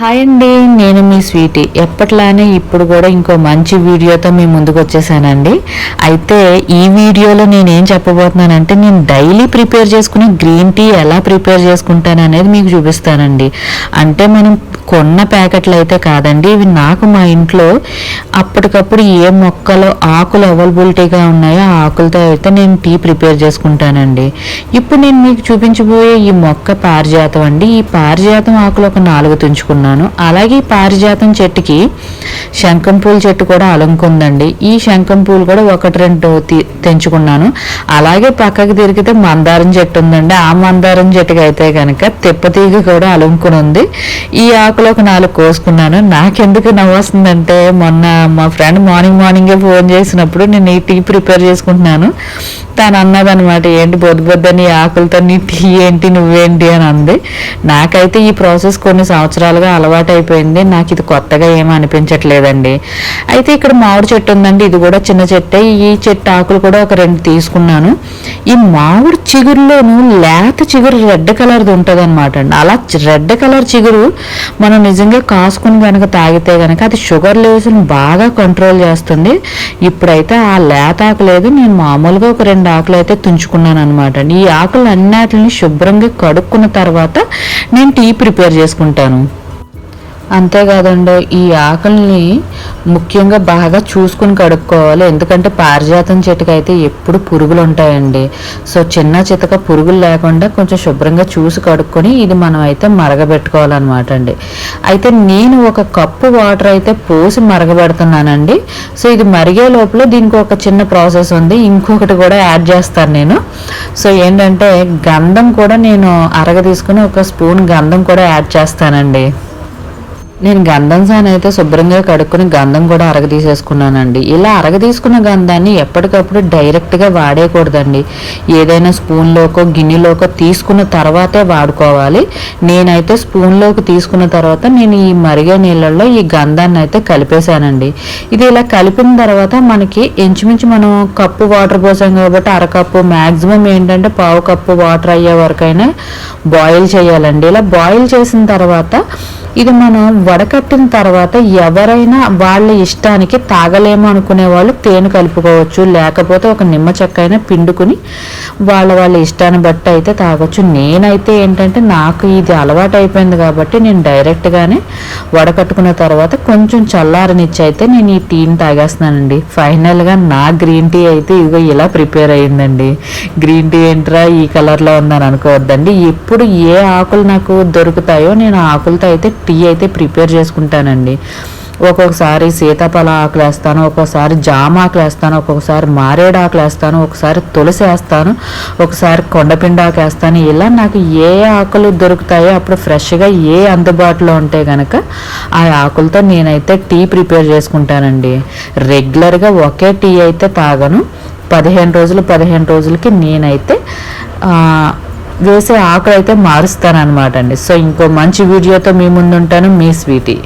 Hi అండి నేను మీ Sweety. ఎప్పట్లానే ఇప్పుడు కూడా ఇంకో మంచి వీడియోతో మీ ముందుకు వచ్చేసానండి. అయితే ఈ వీడియోలో నేను ఏం చెప్పబోతున్నానంటే నేను డైలీ ప్రిపేర్ చేసుకునే గ్రీన్ టీ ఎలా ప్రిపేర్ చేసుకుంటాను అనేది మీకు చూపిస్తానండి. అంటే మనం కొన్న ప్యాకెట్లు అయితే కాదండి. ఇవి నాకు మా ఇంట్లో అప్పటికప్పుడు ఏ మొక్కలు ఆకులు అవైలబిలిటీగా ఉన్నాయో ఆ ఆకులతో అయితే నేను టీ ప్రిపేర్ చేసుకుంటానండి. ఇప్పుడు నేను మీకు చూపించబోయే ఈ మొక్క పారిజాతం అండి. ఈ పారిజాతం ఆకులు ఒక నాలుగు తుంచుకున్నాను. అలాగే ఈ పారిజాతం చెట్టుకి శంఖం పూల చెట్టు కూడా అలంకుందండి. ఈ శంఖం పూలు కూడా ఒకటి రెండు తెంచుకున్నాను. అలాగే పక్కకి తిరిగితే మందారం చెట్టు ఉందండి. ఆ మందారం చెట్టుకి అయితే కనుక తెప్పతీగ కూడా అలంకుని ఉంది ఈ ఆకు ఒక నాలుగు కోసుకున్నాను. నాకెందుకు నవ్వు వస్తుందంటే మొన్న మా ఫ్రెండ్ మార్నింగ్ మార్నింగే ఫోన్ చేసినప్పుడు నేను ఈ టీ ప్రిపేర్ చేసుకుంటున్నాను. తను అన్నదనమాట ఏంటి బొద్దు బొద్దని ఆకులతో నీ టీ ఏంటి నువ్వేంటి? అని అంది. నాకైతే ఈ ప్రాసెస్ కొన్ని సంవత్సరాలుగా అలవాటు అయిపోయింది నాకు ఇది కొత్తగా ఏమీ అనిపించట్లేదండి. అయితే ఇక్కడ మామిడి చెట్టు ఉందండి ఇది కూడా చిన్న చెట్టే. ఈ చెట్టు ఆకులు కూడా ఒక రెండు తీసుకున్నాను. ఈ మామిడి చిగురులోను లేత చిగురు రెడ్ కలర్ది ఉంటుంది అనమాట అండి. అలా రెడ్ కలర్ చిగురు మన నిజంగా కాసుకుని కనుక తాగితే కనుక అది షుగర్ లెవెల్స్ని బాగా కంట్రోల్ చేస్తుంది. ఇప్పుడైతే ఆ లేత ఆకు లేదు. నేను మామూలుగా ఒక రెండు ఆకులు అయితే తుంచుకున్నాను అనమాట ఈ ఆకులు అన్నిటిని శుభ్రంగా కడుక్కున్న తర్వాత నేను టీ ప్రిపేర్ చేసుకుంటాను. అంతేకాదండి ఈ ఆకుల్ని ముఖ్యంగా బాగా చూసుకుని కడుక్కోవాలి. ఎందుకంటే పారిజాతం చెట్టుకైతే అయితే ఎప్పుడు పురుగులు ఉంటాయండి సో చిన్న చితక పురుగులు లేకుండా కొంచెం శుభ్రంగా చూసి కడుక్కొని ఇది మనం అయితే మరగబెట్టుకోవాలన్నమాట అండి. అయితే నేను ఒక కప్పు వాటర్ అయితే పోసి మరగబెడుతున్నానండి. సో ఇది మరిగే లోపల దీనికి ఒక చిన్న ప్రాసెస్ ఉంది. ఇంకొకటి కూడా యాడ్ చేస్తాను నేను. సో ఏంటంటే గంధం కూడా నేను అరగ తీసుకుని ఒక స్పూన్ గంధం కూడా యాడ్ చేస్తానండి. నేను గంధం సాన్ అయితే శుభ్రంగా కడుక్కుని గంధం కూడా అరగదీసేసుకున్నానండి. ఇలా అరగ తీసుకున్న గంధాన్ని ఎప్పటికప్పుడు డైరెక్ట్గా వాడేయకూడదండి. ఏదైనా స్పూన్లోకో గిన్నెలోకో తీసుకున్న తర్వాతే వాడుకోవాలి. నేనైతే స్పూన్లోకి తీసుకున్న తర్వాత నేను ఈ మరిగే నీళ్ళల్లో ఈ గంధాన్ని అయితే కలిపేశానండి. ఇది ఇలా కలిపిన తర్వాత మనకి ఇంచుమించు మనం కప్పు వాటర్ పోసాం కాబట్టి అరకప్పు మ్యాక్సిమం ఏంటంటే పావు కప్పు వాటర్ అయ్యే వరకైనా బాయిల్ చేయాలండి. ఇలా బాయిల్ చేసిన తర్వాత ఇది మనం వడకట్టిన తర్వాత ఎవరైనా వాళ్ళ ఇష్టానికి తాగలేము అనుకునే వాళ్ళు తేనె కలుపుకోవచ్చు లేకపోతే ఒక నిమ్మ చెక్క అయినా పిండుకుని వాళ్ళ వాళ్ళ ఇష్టాన్ని బట్టి అయితే తాగొచ్చు. నేనైతే ఏంటంటే నాకు ఇది అలవాటు అయిపోయింది కాబట్టి నేను డైరెక్ట్గానే వడకట్టుకున్న తర్వాత కొంచెం చల్లారనిచ్చి అయితే నేను ఈ టీని తాగేస్తున్నానండి. ఫైనల్గా నా గ్రీన్ టీ అయితే ఇదిగో ఇలా ప్రిపేర్ అయిందండి. గ్రీన్ టీ ఏంట్రా ఈ కలర్లో ఉందని అనుకోవద్దండి. ఎప్పుడు ఏ ఆకులు నాకు దొరుకుతాయో నేను ఆకులతో అయితే టీ అయితే ప్రిపేర్ చేసుకుంటానండి. ఒక్కొక్కసారి సీతాఫల ఆకులు వేస్తాను ఒక్కొక్కసారి జామ ఆకులు వేస్తాను ఒక్కొక్కసారి మారేడు ఆకులు వేస్తాను ఒకసారి తులసి వేస్తాను ఒకసారి కొండపిండి ఆకు వేస్తాను. ఇలా నాకు ఏ ఆకులు దొరుకుతాయో అప్పుడు ఫ్రెష్గా ఏ అందుబాటులో ఉంటే కనుక ఆ ఆకులతో నేనైతే టీ ప్రిపేర్ చేసుకుంటానండి. రెగ్యులర్గా ఒకే టీ అయితే తాగను. పదిహేను రోజులు పదిహేను రోజులకి నేనైతే వేసే ఆకులు అయితే మారుస్తాను అనమాట అండి. సో ఇంకో మంచి వీడియోతో మీ ముందు ఉంటాను మీ స్వీటీ.